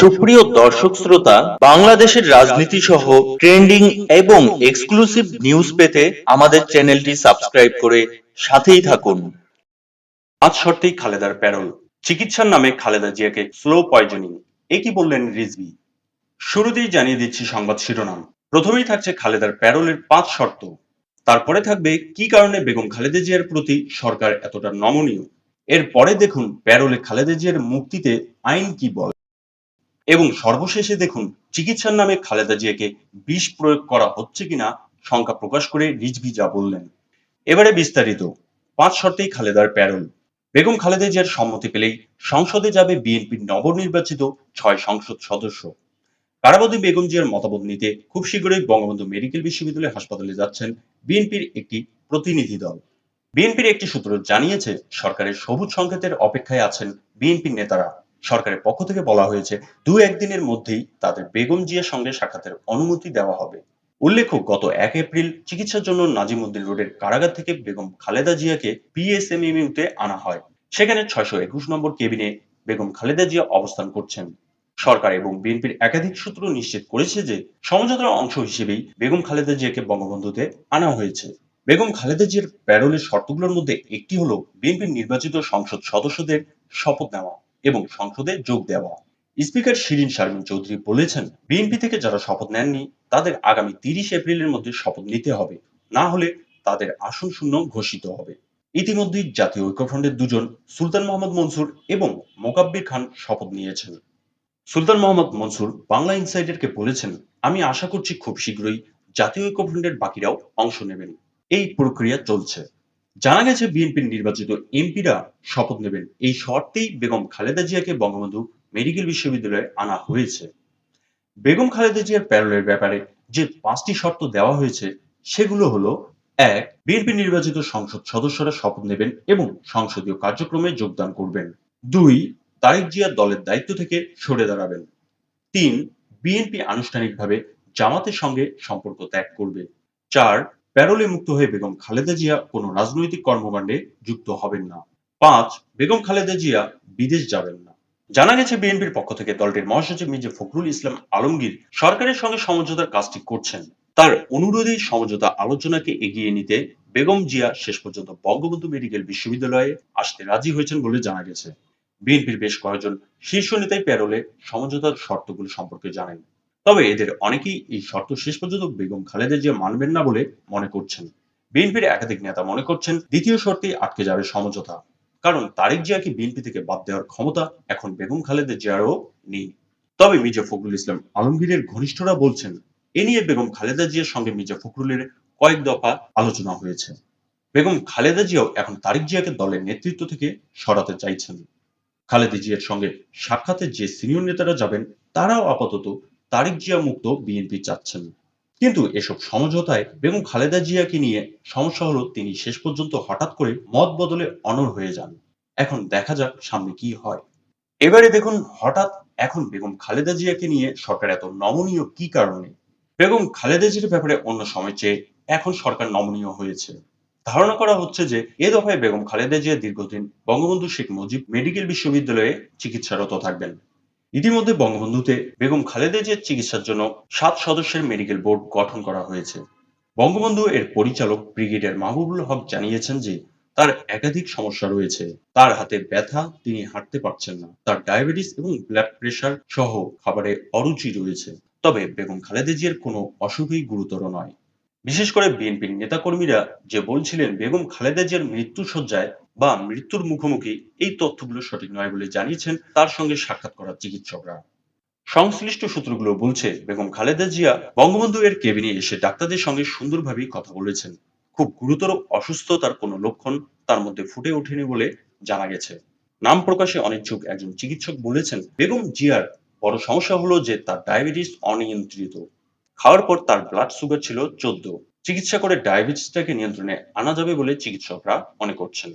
সুপ্রিয় দর্শক শ্রোতা, বাংলাদেশের রাজনীতি সহ ট্রেন্ডিং এবং এক্সক্লুসিভ নিউজ পেতে আমাদের চ্যানেলটি সাবস্ক্রাইব করে সাথেই থাকুন। আজ শর্তেই খালেদার প্যারোল, চিকিৎসার নামে খালেদা জিয়াকে স্লো পয়জনিং এ কি বললেন রিজভি। শুরুতেই জানিয়ে দিচ্ছি সংবাদ শিরোনাম। প্রথমেই থাকছে খালেদার প্যারোলের পাঁচ শর্ত। তারপরে থাকবে কি কারণে বেগম খালেদা জিয়ার প্রতি সরকার এতটা নমনীয়? এরপরে দেখুন প্যারোলে খালেদা জিয়ার মুক্তিতে আইন কি বলে? এবং সর্বশেষে দেখুন, চিকিৎসার নামে খালেদা জিয়াকে বিষ প্রয়োগ করা হচ্ছে কিনা শঙ্কা প্রকাশ করে রিজভি যা বললেন। এবারে বিস্তারিত, পাঁচ শর্তেই খালেদার প্যারোল বেগম খালেদা জিয়ার সম্মতি পেলেই সংসদে যাবে বিএনপির নবনির্বাচিত ছয় সংসদ সদস্য। কারাবতী বেগম জিয়ার মতামত নিতে খুব শীঘ্রই বঙ্গবন্ধু মেডিকেল বিশ্ববিদ্যালয় হাসপাতালে যাচ্ছেন বিএনপির একটি প্রতিনিধি দল। বিএনপির একটি সূত্র জানিয়েছে, সরকারের সবুজ সংকেতের অপেক্ষায় আছেন বিএনপির নেতারা। সরকারের পক্ষ থেকে বলা হয়েছে, দু একদিনের মধ্যেই তাদের বেগম জিয়ার সঙ্গে সাক্ষাতের অনুমতি দেওয়া হবে। উল্লেখ্য, গত এক এপ্রিল চিকিৎসার জন্য নাজিমুদ্দিন রোডের কারাগার থেকে বেগম খালেদা জিয়াকে পিএসএমইউতে আনা হয়। সেখানে ছয়শো একুশ নম্বর কেবিনে বেগম খালেদা জিয়া অবস্থান করছেন। সরকার এবং বিএনপির একাধিক সূত্র নিশ্চিত করেছে যে সমঝোতার অংশ হিসেবেই বেগম খালেদা জিয়াকে বঙ্গবন্ধুতে আনা হয়েছে। বেগম খালেদা জিয়ার প্যারোলের শর্তগুলোর মধ্যে একটি হলো বিএনপির নির্বাচিত সংসদ সদস্যদের শপথ নেওয়া। এবং সংসদে যোগ দেওয়া। স্পিকার শিরিন শারমিন চৌধুরী বলেছেন, বিএনপি থেকে যারা শপথ নেননি, তাদের আগামী তিরিশ এপ্রিলের মধ্যে শপথ নিতে হবে। না হলে তাদের আসন শূন্য ঘোষিত হবে। ইতিমধ্যেই জাতীয় ঐক্যফ্রন্টের দুজন, সুলতান মোহাম্মদ মনসুর এবং মোকাব্বির খান শপথ নিয়েছেন। সুলতান মোহাম্মদ মনসুর বাংলা ইনসাইডারকে বলেছেন, আমি আশা করছি খুব শীঘ্রই জাতীয় ঐক্যফ্রন্টের বাকিরাও অংশ নেবেন। এই প্রক্রিয়া চলছে। জানা গেছে বিএনপির নির্বাচিত এমপিরা শপথ নেবেন। এই শর্তেই বেগম খালেদা জিয়াকে বঙ্গবন্ধু মেডিকেল বিশ্ববিদ্যালয়ে আনা হয়েছে। বেগম খালেদা জিয়ার প্যারোলের ব্যাপারে যে পাঁচটি শর্ত দেওয়া হয়েছে, সেগুলো হলো, এক, বিএনপি নির্বাচিত সংসদ সদস্যরা শপথ নেবেন এবং সংসদীয় কার্যক্রমে যোগদান করবেন। দুই, তারেক জিয়া দলের দায়িত্ব থেকে সরে দাঁড়াবেন। তিন, বিএনপি আনুষ্ঠানিকভাবে জামাতের সঙ্গে সম্পর্ক ত্যাগ করবে। চার প্যারোলে মুক্ত হয়ে বেগম খালেদা জিয়া কোনো রাজনৈতিক কর্মকাণ্ডে যুক্ত হবেন না। পাঁচ, বেগম খালেদা জিয়া বিদেশ যাবেন না। জানা গেছে বিএনপির পক্ষ থেকে দলটির মহাসচিব মির্জা ফখরুল ইসলাম আলমগীর সরকারের সঙ্গে সমঝোতার কাজটি করছেন। তার অনুরোধে সমঝোতা আলোচনাকে এগিয়ে নিতে বেগম জিয়া শেষ পর্যন্ত বঙ্গবন্ধু মেডিকেল বিশ্ববিদ্যালয়ে আসতে রাজি হয়েছেন বলে জানা গেছে। বিএনপির বেশ কয়েকজন শীর্ষ নেতাই প্যারোলে সমঝোতার শর্তগুলো সম্পর্কে জানেন। তবে এদের অনেকেই এই শর্ত শেষ পর্যন্ত বেগম খালেদা জিয়া মানবেন না বলে মনে করছেন। বিএনপির একাধিক নেতা মনে করছেন দ্বিতীয় শর্তেই আটকে যাবে সমঝোতা। কারণ তারেক জিয়াকে বিএনপি থেকে বাদ দেওয়ার ক্ষমতা এখন বেগম খালেদা জিয়ারও নেই। তবে মির্জা ফখরুল ইসলাম আলমগীরের ঘনিষ্ঠরা বলছেন, এ নিয়ে বেগম খালেদা জিয়ার সঙ্গে মির্জা ফখরুলের কয়েক দফা আলোচনা হয়েছে। বেগম খালেদা জিয়াও এখন তারেক জিয়াকে দলের নেতৃত্ব থেকে সরাতে চাইছেন। খালেদা জিয়ার সঙ্গে সাক্ষাতে যে সিনিয়র নেতারা যাবেন, তারাও আপাতত তারেক জিয়া মুক্ত বিএনপি চাচ্ছেন। কিন্তু এসব সমঝোতায় বেগম খালেদা জিয়াকে নিয়ে সমস্যা হলো তিনি শেষ পর্যন্ত হঠাৎ করে মত বদলে অনর হয়ে যান। এখন দেখা যাক সামনে কি হয়। এবারে দেখুন হঠাৎ এখন বেগম খালেদা জিয়াকে নিয়ে সরকার এত নমনীয় কি কারণে? বেগম খালেদা জিয়ার ব্যাপারে অন্য সময় চেয়ে এখন সরকার নমনীয় হয়েছে। ধারণা করা হচ্ছে যে এ দফায় বেগম খালেদা জিয়া দীর্ঘদিন বঙ্গবন্ধু শেখ মুজিব মেডিকেল বিশ্ববিদ্যালয়ে চিকিৎসারত থাকবেন। ইতিমধ্যে বঙ্গবন্ধুতে বেগম খালেদা জিয়ার চিকিৎসার জন্য সাত সদস্যের মেডিকেল বোর্ড গঠন করা হয়েছে। বঙ্গবন্ধু এর পরিচালক ব্রিগেডিয়ার মাহবুবুল হক জানিয়েছেন যে তার একাধিক সমস্যা রয়েছে। তার হাতে ব্যথা, তিনি হাঁটতে পারছেন না। তার ডায়াবেটিস এবং ব্লাড প্রেশার সহ খাবারে অরুচি রয়েছে। তবে বেগম খালেদা জিয়ার কোনো অসুখই গুরুতর নয়। বিশেষ করে বিএনপির নেতাকর্মীরা যে বলছিলেন, বেগম খালেদা জিয়ার মৃত্যু সজ্জায় বা মৃত্যুর মুখোমুখি এই তথ্যগুলো সঠিক নয় বলে জানিয়েছেন তার সঙ্গে সাক্ষাৎ করা চিকিৎসকরা। সংশ্লিষ্ট সূত্রগুলো বলছে, বেগম খালেদা জিয়া বঙ্গবন্ধু এর কেবিনে এসে ডাক্তারদের সঙ্গে সুন্দরভাবে কথা বলেছেন। খুব গুরুতর অসুস্থতার কোনো লক্ষণ তার মধ্যে ফুটে ওঠেনি বলে জানা গেছে। নাম প্রকাশে অনিচ্ছুক একজন চিকিৎসক বলেছেন, বেগম জিয়ার বড় সমস্যা হলো যে তার ডায়াবেটিস অনিয়ন্ত্রিত। খাওয়ার পর তার ব্লাড সুগার ছিল চোদ্দ। চিকিৎসা করে ডায়াবেটিসটাকে নিয়ন্ত্রণে আনা যাবে বলে চিকিৎসকরা মনে করছেন।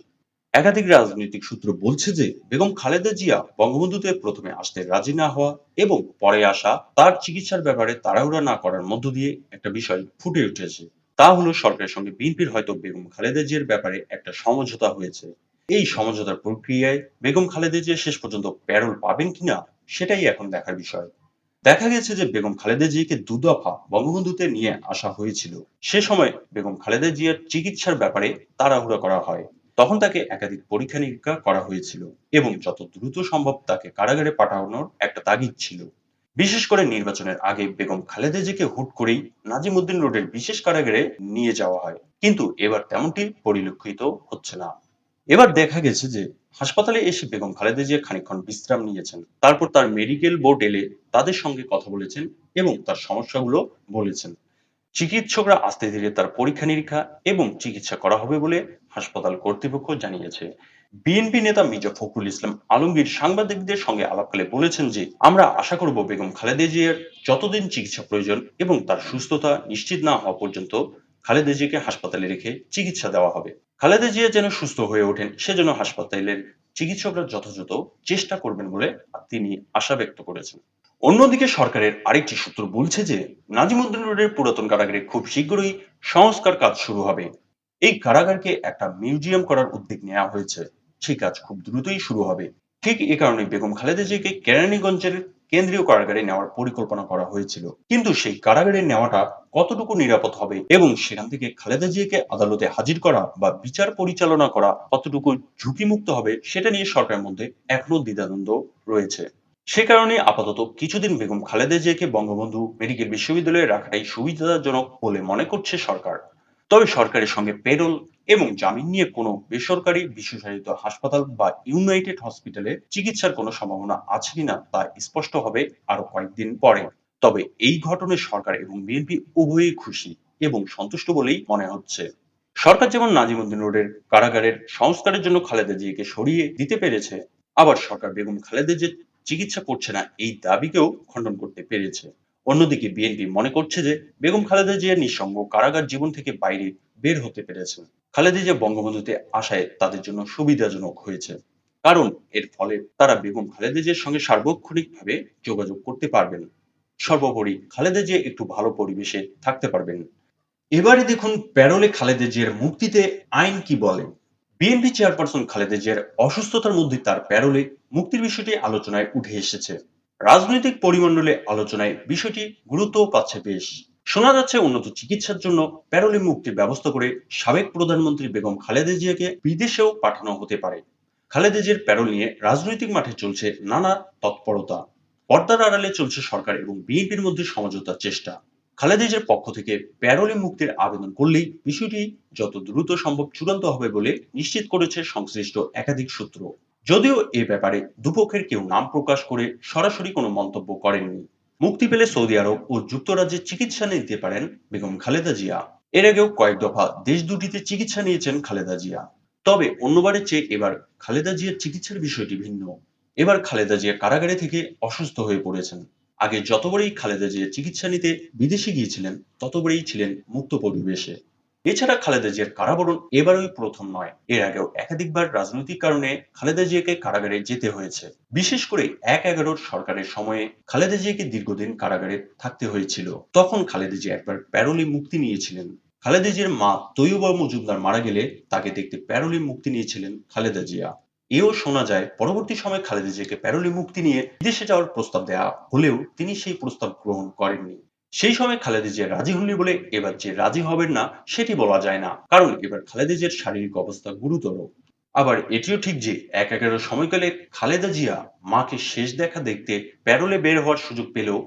একাধিক রাজনৈতিক সূত্র বলছে যে বেগম খালেদা জিয়া বঙ্গবন্ধুতে প্রথমে আসতে রাজি না হওয়া এবং পরে আসা তার চিকিৎসার ব্যাপারে তাড়াহুড়া না করার মধ্য দিয়ে একটা বিষয় ফুটে উঠেছে। তা হলো সরকারের সঙ্গে বিএনপির হয়তো বেগম খালেদা জিয়ার ব্যাপারে একটা সমঝোতা হয়েছে। এই সমঝোতার প্রক্রিয়ায় বেগম খালেদা জিয়া শেষ পর্যন্ত প্যারোল পাবেন কিনা সেটাই এখন দেখার বিষয়। দেখা গেছে যে বেগম খালেদা জিয়াকে দুদফা বঙ্গবন্ধুতে নিয়ে আসা হয়েছিল। সে সময় বেগম খালেদা জিয়ার চিকিৎসার ব্যাপারে তাড়াহুড়া করা হয়। তখন তাকে একাধিক পরীক্ষা নিরীক্ষা করা হয়েছিল এবং যত দ্রুত সম্ভব তাকে কারাগারে পাঠানোর একটা তাগিদ ছিল। বিশেষ করে নির্বাচনের আগে বেগম খালেদা জিয়াকে হুট করেই নাজিমুদ্দিন রোডের বিশেষ কারাগারে নিয়ে যাওয়া হয়। কিন্তু এবার তেমনটি পরিলক্ষিত হচ্ছে না। এবার দেখা গেছে যে হাসপাতালে এসে বেগম খালেদা জিয়া খানিকক্ষণ বিশ্রাম নিয়েছেন। তারপর তার মেডিকেল বোর্ড এলে তাদের সঙ্গে কথা বলেছেন এবং তার সমস্যাগুলো বলেছেন। চিকিৎসকরা আস্তে ধীরে তার পরীক্ষা নিরীক্ষা এবং চিকিৎসা করা হবে বলে হাসপাতাল কর্তৃপক্ষ জানিয়েছে। বিএনপি নেতা মির্জা ফখরুল ইসলাম আলমগীর সাংবাদিকদের সঙ্গে আলাপকালে বলেছেন যে, আমরা আশা করব বেগম খালেদা জিয়ার যতদিন চিকিৎসা প্রয়োজন এবং তার সুস্থতা নিশ্চিত না হওয়া পর্যন্ত খালেদা জিয়াকে হাসপাতালে রেখে চিকিৎসা দেওয়া হবে। খালেদা জিয়া যেন সুস্থ হয়ে ওঠেন সেজন্য হাসপাতালের চিকিৎসকরা যথাযথ চেষ্টা করবেন বলে তিনি আশা ব্যক্ত করেছেন। অন্যদিকে সরকারের আরেকটি সূত্র বলছে যে নাজিমুদ্দিন রোডের পুরাতন কারাগারে খুব শীঘ্রই সংস্কার কাজ শুরু হবে। এই কারাগারকে একটা মিউজিয়াম করার উদ্যোগ নেওয়া হয়েছে। সেই কাজ খুব দ্রুতই শুরু হবে। ঠিক এ কারণে বেগম খালেদা জিয়াকে কেরানীগঞ্জের কেন্দ্রীয় কারাগারে নেওয়ার পরিকল্পনা করা হয়েছিল। কিন্তু সেই কারাগারে নেওয়াটা কতটুকু নিরাপদ হবে এবং সেখান থেকে খালেদা জিয়াকে আদালতে হাজির করা বা বিচার পরিচালনা করা কতটুকু ঝুঁকিমুক্ত হবে, সেটা নিয়ে সরকারের মধ্যে এখনও দ্বিধাদ্বন্দ্ব রয়েছে। সে কারণে আপাতত কিছুদিন বেগম খালেদা জিয়াকে বঙ্গবন্ধু মেডিকেল বিশ্ববিদ্যালয়ে রাখাটাই সুবিধাজনক বলে মনে করছে সরকার। তবে সরকারের সঙ্গে পেরোল এবং জামিন নিয়ে কোনো বেসরকারি বিশেষায়িত হাসপাতাল বা ইউনাইটেড হসপিটালে চিকিৎসার কোনো সম্ভাবনা আছে কিনা তা স্পষ্ট হবে আরও কয়েকদিন পরে। তবে এই ঘটনায় সরকার এবং বিএনপি উভয়ই খুশি এবং সন্তুষ্ট বলেই মনে হচ্ছে। সরকার যেমন নাজিমুদ্দিন রোডের কারাগারের সংস্কারের জন্য খালেদা জিয়াকে সরিয়ে দিতে পেরেছে, আবার সরকার বেগম খালেদা যে চিকিৎসা করছে না, এই দাবিকেও খণ্ডন করতে পেরেছে। অন্যদিকে বিএনপি মনে করছে যে বেগম খালেদা জিয়া নিঃসঙ্গ কারাগার জীবন থেকে বাইরে বের হতে পেরেছে খালেদা জিয়া বঙ্গবন্ধুতে আসায় তাদের জন্য সুবিধাজনক হয়েছে। কারণ এর ফলে তারা বেগম খালেদা জিয়ার সঙ্গে সার্বক্ষণিকভাবে যোগাযোগ করতে পারবেন। সর্বোপরি খালেদা জিয়া একটু ভালো পরিবেশে থাকতে পারবেন। এবারে দেখুন প্যারোলে খালেদা জিয়ার মুক্তিতে আইন কি বলে। বিএনপি চেয়ারপারসন খালেদা জিয়ার অসুস্থতার মধ্যে তার প্যারোলে মুক্তির বিষয়টি আলোচনায় উঠে এসেছে। রাজনৈতিক পরিমণ্ডলে আলোচনায় বিষয়টি গুরুত্ব পাচ্ছে বেশ। শোনা যাচ্ছে উন্নত চিকিৎসার জন্য প্যারোলে মুক্তির ব্যবস্থা করে সাবেক প্রধানমন্ত্রী বেগম খালেদা জিয়াকে বিদেশেও পাঠানো হতে পারে। খালেদা জিয়ার প্যারোল নিয়ে রাজনৈতিক মাঠে চলছে নানা তৎপরতা। পর্দার আড়ালে চলছে সরকার এবং বিএনপির মধ্যে সমঝোতার চেষ্টা। খালেদা পক্ষ থেকে প্যারোলে মুক্তির আবেদন করলেই বিষয়টি যত দ্রুত সম্ভব চূড়ান্ত হবে বলে নিশ্চিত করেছে সংশ্লিষ্ট একাধিক সূত্র। যদিও এ ব্যাপারে দুপক্ষের কেউ নাম প্রকাশ করে সরাসরি কোনো মন্তব্য করেননি। মুক্তি পেলে সৌদি আরব ও যুক্তরাজ্যে চিকিৎসা নিতে পারেন বেগম খালেদা জিয়া। এর আগেও কয়েক দফা দেশ দুটিতে চিকিৎসা নিয়েছেন খালেদা জিয়া। তবে অন্যবারের চেয়ে এবার খালেদা জিয়ার চিকিৎসার বিষয়টি ভিন্ন। এবার খালেদা জিয়া কারাগারে থেকে অসুস্থ হয়ে পড়েছেন। আগে যতবারই খালেদা জিয়া চিকিৎসা নিতে বিদেশে গিয়েছিলেন, ততবারই ছিলেন মুক্ত পরিবেশে। এছাড়া খালেদা জিয়ার কারাবরণ এবারই প্রথম নয়। এর আগেও একাধিকবার রাজনৈতিক কারণে খালেদা জিয়াকে কারাগারে যেতে হয়েছে। বিশেষ করে এক এগারোর সরকারের সময়ে খালেদা জিয়াকে দীর্ঘদিন কারাগারে থাকতে হয়েছিল। তখন খালেদা জিয়া একবার প্যারোলে মুক্তি নিয়েছিলেন। খালেদা জিয়ার মা তৈয়বা মজুমদার মারা গেলে তাকে দেখতে প্যারোলে মুক্তি নিয়েছিলেন খালেদা জিয়া। এও শোনা যায়, পরবর্তী সময় খালেদা জিয়াকে প্যারোলে মুক্তি নিয়ে বিদেশে যাওয়ার প্রস্তাব দেওয়া হলেও তিনি সেই প্রস্তাব গ্রহণ করেননি। সেই সময় খালেদা জিয়া রাজি হননি বলে এবার যে রাজি হবেন না, সেটি বলা যায় না। কারণ এবার খালেদা জিয়ার শারীরিক অবস্থা গুরুতর। আবার এটিও ঠিক যে এক এগারো সময়কালে খালেদা জিয়া মাকে শেষ দেখা দেখতে প্যারোলে বের হওয়ার সুযোগ পেলেও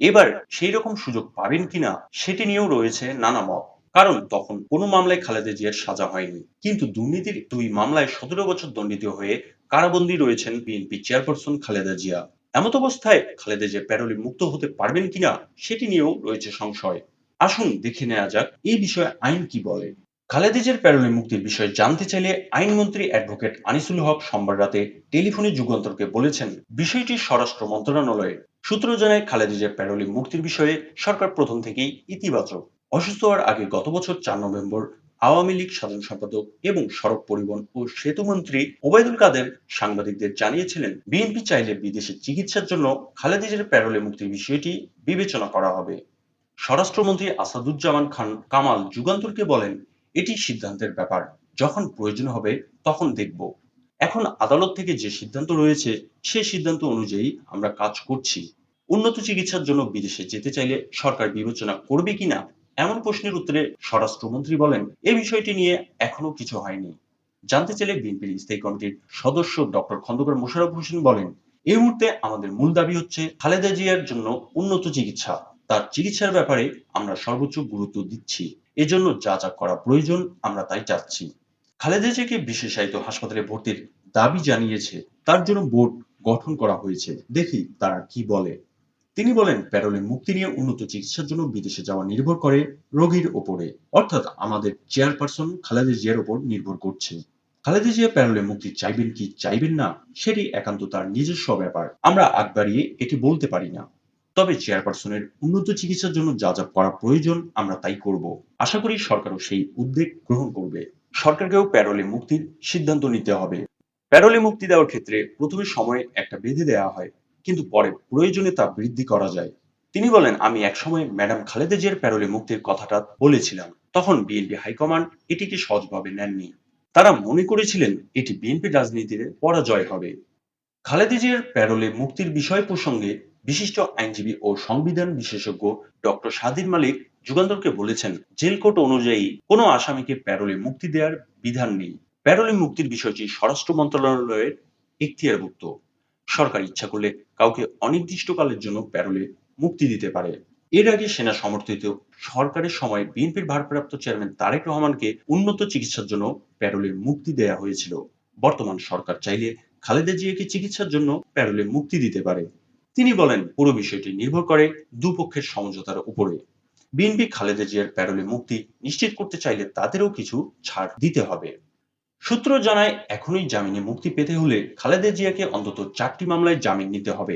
এবার সেই রকম সুযোগ পাবেন কিনা, সেটি নিয়েও রয়েছে নানা মত। কারণ তখন কোনো মামলায় খালেদা জিয়ার সাজা হয়নি। কিন্তু দুর্নীতির দুই মামলায় সতেরো বছর দণ্ডিত হয়ে কারাবন্দী রয়েছেন বিএনপি চেয়ারপারসন খালেদা জিয়া। এমত অবস্থায় খালেদা জিয়া প্যারোলে মুক্ত হতে পারবেন কিনা সেটি নিয়েও রয়েছে সংশয়। আসুন দেখে নেওয়া যাক এই বিষয়ে আইন কি বলে। খালেদা জিয়ার প্যারোলে মুক্তির বিষয়ে জানতে চাইলে আইনমন্ত্রী অ্যাডভোকেট আনিসুল হক সোমবার রাতে টেলিফোনে যুগান্তরকে বলেছেন, বিষয়টি স্বরাষ্ট্র মন্ত্রণালয়ের সূত্র জানায়, খালেদা জিয়ার প্যারোলে মুক্তির বিষয়ে সরকার প্রথম থেকেই ইতিবাচক। অসুস্থ হওয়ার আগে গত বছর চার নভেম্বর আওয়ামী লীগ সাধারণ সম্পাদক এবং সড়ক পরিবহন ও সেতু মন্ত্রী ওবায়দুল কাদের সাংবাদিকদের জানিয়েছিলেন, বিএনপি চাইলে বিদেশে চিকিৎসার জন্য খালেদা জিয়ার প্যারোলে মুক্তির বিষয়টি বিবেচনা করা হবে। স্বরাষ্ট্রমন্ত্রী আসাদুজ্জামান খান কামাল যুগান্তরকে বলেন, এটি সিদ্ধান্তের ব্যাপার। যখন প্রয়োজন হবে, তখন দেখব। এখন আদালত থেকে যে সিদ্ধান্ত রয়েছে, সে সিদ্ধান্ত অনুযায়ী আমরা কাজ করছি। উন্নত চিকিৎসার জন্য বিদেশে যেতে চাইলে সরকার বিবেচনা করবে কিনা এমন প্রশ্নের উত্তরে স্বরাষ্ট্রমন্ত্রী বলেন, এ বিষয়টি নিয়ে এখনও কিছু হয়নি। জানতে চাইলে বিএনপির স্থায়ী কমিটির সদস্য ডক্টর খন্দকার মোশাররফ হোসেন বলেন এই মুহূর্তে আমাদের মূল দাবি হচ্ছে খালেদা জিয়ার জন্য উন্নত চিকিৎসা। তার চিকিৎসার ব্যাপারে আমরা সর্বোচ্চ গুরুত্ব দিচ্ছি। এজন্য যা যা করা প্রয়োজন, আমরা তাই চাচ্ছি। খালেদা জিয়াকে বিশেষায়িত হাসপাতালে ভর্তির দাবি জানিয়েছে। তার জন্য বোর্ড গঠন করা হয়েছে। দেখি তারা কি বলে। তিনি বলেন, প্যারোলে মুক্তি নিয়ে উন্নত চিকিৎসার জন্য বিদেশে যাওয়া নির্ভর করে রোগীর ওপরে। অর্থাৎ আমাদের চেয়ারপারসন খালেদা জিয়ার ওপর নির্ভর করছে। খালেদা জিয়া প্যারোলে মুক্তি চাইবেন কি চাইবেন না, সেটি একান্ত তার নিজস্ব ব্যাপার। আমরা আগ বাড়িয়ে এটি বলতে পারি না। তবে চেয়ারপারসনের উন্নত চিকিৎসার জন্য যা যা করা প্রয়োজন, আমরা তাই করব। আশা করি সরকারও সেই উদ্যোগ গ্রহণ করবে। সরকারকেও প্যারোলে মুক্তির সিদ্ধান্ত নিতে হবে। প্যারোলে মুক্তি দেওয়ার ক্ষেত্রে প্রথমে সময়ে একটা বেঁধে দেওয়া হয়। কিন্তু পরে প্রয়োজনে তা বৃদ্ধি করা যায়। তিনি বলেন, আমি একসময় ম্যাডাম খালেদা জিয়ার প্যারোলে মুক্তির কথাটা বলেছিলাম। তখন বিএনপি হাইকমান্ড এটিকে সহজভাবে নেননি। তারা মনে করেছিলেন এটি বিএনপি রাজনীতির পরাজয় হবে। খালেদা জিয়ার প্যারোলে মুক্তির বিষয় প্রসঙ্গে বিশিষ্ট আইনজীবী ও সংবিধান বিশেষজ্ঞ ডক্টর সাদির মালিক যুগান্তরকে বলেছেন, জেল কোড অনুযায়ী কোনো আসামিকে প্যারোলে মুক্তি দেওয়ার বিধান নেই। প্যারোলে মুক্তির বিষয়টি স্বরাষ্ট্র মন্ত্রণালয়ের এখতিয়ারভুক্ত। সরকার ইচ্ছা করলে কাউকে অনির্দিষ্টকালের জন্য প্যারোলে মুক্তি দিতে পারে। এর আগে সেনা সমর্থিত সরকারের সময় বিএনপির ভারপ্রাপ্ত চেয়ারম্যান তারেক রহমানকে উন্নত চিকিৎসার জন্য প্যারোলে মুক্তি দেয়া হয়েছিল। বর্তমান সরকার চাইলে খালেদা জিয়াকে চিকিৎসার জন্য প্যারোলে মুক্তি দিতে পারে। তিনি বলেন, পুরো বিষয়টি নির্ভর করে দুপক্ষের সমঝোতার উপরে। বিএনপি খালেদা জিয়ার প্যারোলে মুক্তি নিশ্চিত করতে চাইলে তাদেরও কিছু ছাড় দিতে হবে। সূত্র জানায়, এখনই জামিনে মুক্তি পেতে হলে খালেদা জিয়াকে অন্তত চারটি মামলায় জামিন নিতে হবে।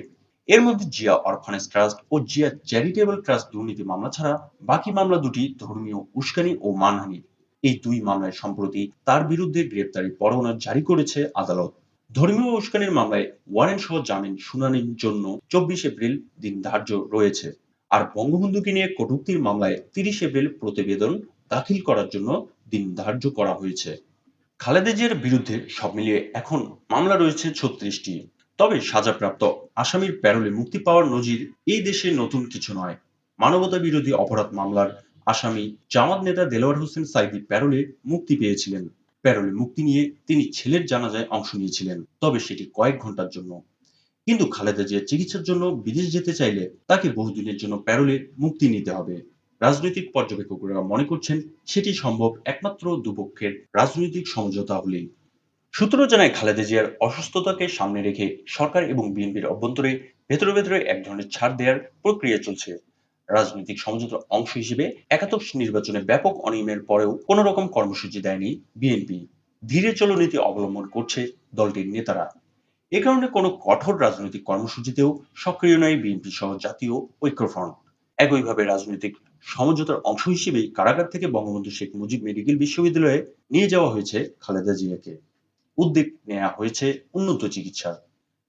এর মধ্যে জিয়া অরফানেজ ট্রাস্ট ও জিয়া চ্যারিটেবল ট্রাস্ট দুর্নীতি মামলা ছাড়া বাকি মামলা দুটি ধর্মীয় উস্কানি ও মানহানির এই দুই মামলায় সম্প্রতি তার বিরুদ্ধে গ্রেপ্তারি পরোয়ানা জারি করেছে আদালত। ধর্মীয় উস্কানির মামলায় ওয়ারেন্ট সহ জামিন শুনানির জন্য চব্বিশ এপ্রিল দিন ধার্য রয়েছে। আর বঙ্গবন্ধুকে নিয়ে কটূক্তির মামলায় তিরিশ এপ্রিল প্রতিবেদন দাখিল করার জন্য দিন ধার্য করা হয়েছে। খালেদা জিয়ার বিরুদ্ধে সব মিলিয়ে এখন মামলা রয়েছে ছত্রিশটি। তবে সাজাপ্রাপ্ত আসামির প্যারোলে মুক্তি পাওয়ার নজির এই দেশে নতুন কিছু নয়। মানবতা বিরোধী অপরাধ মামলার আসামি জামাত নেতা দেলোয়ার হোসেন সাইদি প্যারোলে মুক্তি পেয়েছিলেন। প্যারোলে মুক্তি নিয়ে তিনি ছেলের জানাজায় অংশ নিয়েছিলেন, তবে সেটি কয়েক ঘণ্টার জন্য। কিন্তু খালেদা জিয়া চিকিৎসার জন্য বিদেশ যেতে চাইলে তাকে বহুদিনের জন্য প্যারোলে মুক্তি নিতে হবে। রাজনৈতিক পর্যবেক্ষকরা মনে করছেন সেটি সম্ভব একমাত্র দুপক্ষের রাজনৈতিক সমঝোতা হলেই। সূত্র জানায় খালেদা জিয়ার অসুস্থতাকে সামনে রেখে সরকার এবং বিএনপির অভ্যন্তরে ভেতরে ভেতরে এক ধরনের ছাড় দেওয়ার প্রক্রিয়া চলছে। রাজনৈতিক সমঝোতার অংশ হিসেবে একাদশ নির্বাচনে ব্যাপক অনিয়মের পরেও কোন রকম কর্মসূচি দেয়নি বিএনপি। ধীরে চলো নীতি অবলম্বন করছে দলটির নেতারা। এ কারণে কোনো কঠোর রাজনৈতিক কর্মসূচিতেও সক্রিয় নয় বিএনপি সহ জাতীয় ঐক্যফ্রন্ট। একইভাবে রাজনৈতিক সমঝোতার অংশ হিসেবেই কারাগার থেকে বঙ্গবন্ধু শেখ মুজিব মেডিকেল বিশ্ববিদ্যালয়ে নিয়ে যাওয়া হয়েছে খালেদা জিয়াকে। উদ্যোগ নেওয়া হয়েছে উন্নত চিকিৎসার।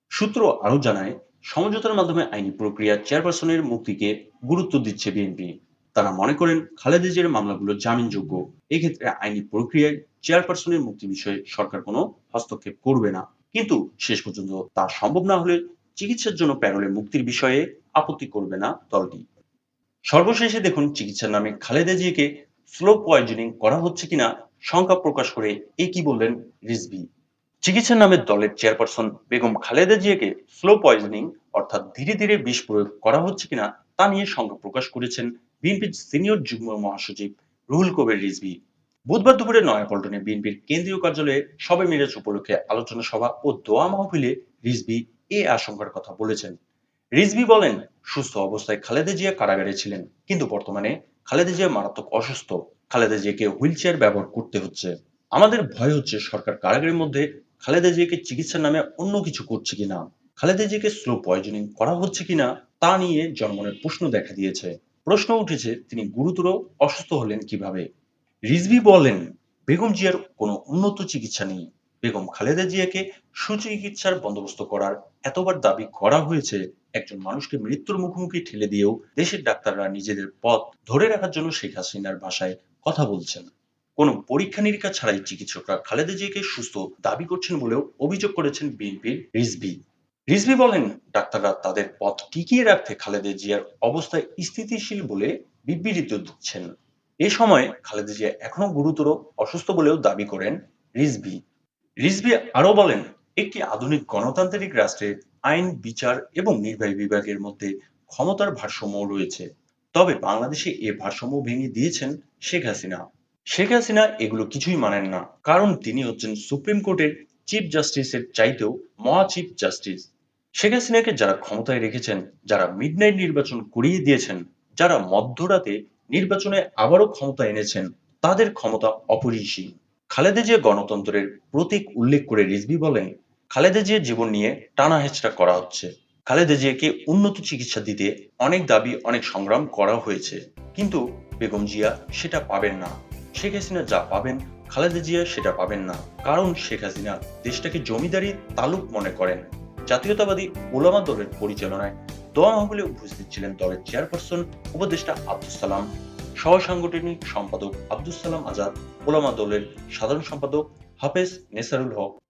সূত্র আরও জানায়, সমঝোতার মাধ্যমে আইনি প্রক্রিয়া চেয়ারপারসনের মুক্তিকে গুরুত্ব দিচ্ছে বিএনপি। তারা মনে করেন, খালেদা জিয়ার মামলাগুলো জামিনযোগ্য। এক্ষেত্রে আইনি প্রক্রিয়ায় চেয়ারপারসনের মুক্তি বিষয়ে সরকার কোনো হস্তক্ষেপ করবে না। কিন্তু শেষ পর্যন্ত তা সম্ভব না হলে চিকিৎসার জন্য প্যারোলে মুক্তির বিষয়ে আপত্তি করবে না দলটি। সর্বশেষে দেখুন চিকিৎসার নামে খালেদা জিয়াকে স্লো পয়জনিং করা হচ্ছে কিনা শঙ্কা প্রকাশ করে এই কি বললেন রিজভি। চিকিৎসার নামে দলের চেয়ারপারসন বেগম খালেদা জিয়াকে স্লো পয়জনিং অর্থাৎ ধীরে ধীরে বিষ প্রয়োগ করা হচ্ছে কিনা তা নিয়ে শঙ্কা প্রকাশ করেছেন বিএনপির সিনিয়র যুগ্ম মহাসচিব রুহুল কবির রিজভি। বুধবার দুপুরে নয়াপল্টনে বিএনপির কেন্দ্রীয় কার্যালয়ে সবে মিরাজ উপলক্ষে আলোচনা সভা ও দোয়া মাহফিলে রিজভি এ আশঙ্কার কথা বলেছেন। রিজভি বলেন, সুস্থ অবস্থায় খালেদা জিয়া কারাগারে ছিলেন, কিন্তু বর্তমানে খালেদা জিয়া মারাত্মক অসুস্থ। খালেদা জিয়াকে হুইল চেয়ার ব্যবহার করতে হচ্ছে। আমাদের ভয় হচ্ছে সরকার কারাগারের মধ্যে খালেদা জিয়াকে চিকিৎসার নামে অন্য কিছু করছে কিনা, খালেদা জিয়াকে স্লো পয়জনিং করা হচ্ছে কিনা, তা নিয়ে জনমনের প্রশ্ন দেখা দিয়েছে। প্রশ্ন উঠেছে, তিনি গুরুতর অসুস্থ হলেন কীভাবে? রিজভি বলেন, বেগম জিয়ার কোনো উন্নত চিকিৎসা নেই। বেগম খালেদা জিয়াকে সুচিকিৎসার বন্দোবস্ত করার এতবার দাবি করা হয়েছে, একজন মানুষকে মৃত্যুর মুখোমুখি ঠেলে দিয়েও দেশের ডাক্তাররা নিজেদের পথ ধরে রাখার জন্য শেখ হাসিনার ভাষায় কথা বলছেন। কোনো পরীক্ষা নিরীক্ষা ছাড়াই চিকিৎসকরা খালেদা জিয়াকে সুস্থ দাবি করছেন বলেও অভিযোগ করেছেন বিএনপির রিজভি। রিজভি বলেন, ডাক্তাররা তাদের পথ টিকিয়ে রাখতে খালেদা জিয়ার অবস্থা স্থিতিশীল বলে বিবৃতি দিচ্ছেন। এ সময় খালেদা জিয়া এখনও গুরুতর অসুস্থ বলেও দাবি করেন রিজভি। রিজভি আরও বলেন, একটি আধুনিক গণতান্ত্রিক রাষ্ট্রে আইন, বিচার এবং নির্বাহী বিভাগের মধ্যে ক্ষমতার ভারসাম্য রয়েছে। তবে বাংলাদেশে এ ভারসাম্য ভেঙে দিয়েছেন শেখ হাসিনা। শেখ হাসিনা এগুলো কিছুই মানেন না, কারণ তিনি হচ্ছেন সুপ্রিম কোর্টের চিফ জাস্টিসের চাইতেও মহা চিফ জাস্টিস। শেখ হাসিনাকে যারা ক্ষমতায় রেখেছেন, যারা মিডনাইট নির্বাচন করিয়ে দিয়েছেন, যারা মধ্যরাতে নির্বাচনে আবারও ক্ষমতা এনেছেন, তাদের ক্ষমতা অপরিসীম। খালেদা জিয়া গণতন্ত্রের প্রতীক উল্লেখ করে রিজভি বলেন, খালেদা জিয়ার জীবন নিয়ে টানা হেঁচড়া করা হচ্ছে। খালেদা জিয়াকে উন্নত চিকিৎসা দিতে অনেক দাবি, অনেক সংগ্রাম করা হয়েছে। কিন্তু বেগম জিয়া সেটা পাবেন না। শেখ হাসিনা যা পাবেন, খালেদা জিয়া সেটা পাবেন না। কারণ শেখ হাসিনা দেশটাকে জমিদারি তালুক মনে করেন। জাতীয়তাবাদী ওলামা দলের পরিচালনায় দোয়া মাহফিলে উপস্থিত ছিলেন দলের চেয়ারপারসন উপদেষ্টা আব্দুল সালাম সহ সাংগঠনিক সম্পাদক আব্দুল সালাম আজাদ ওলামা দলের সাধারণ সম্পাদক হাফেজ নেসারুল হক।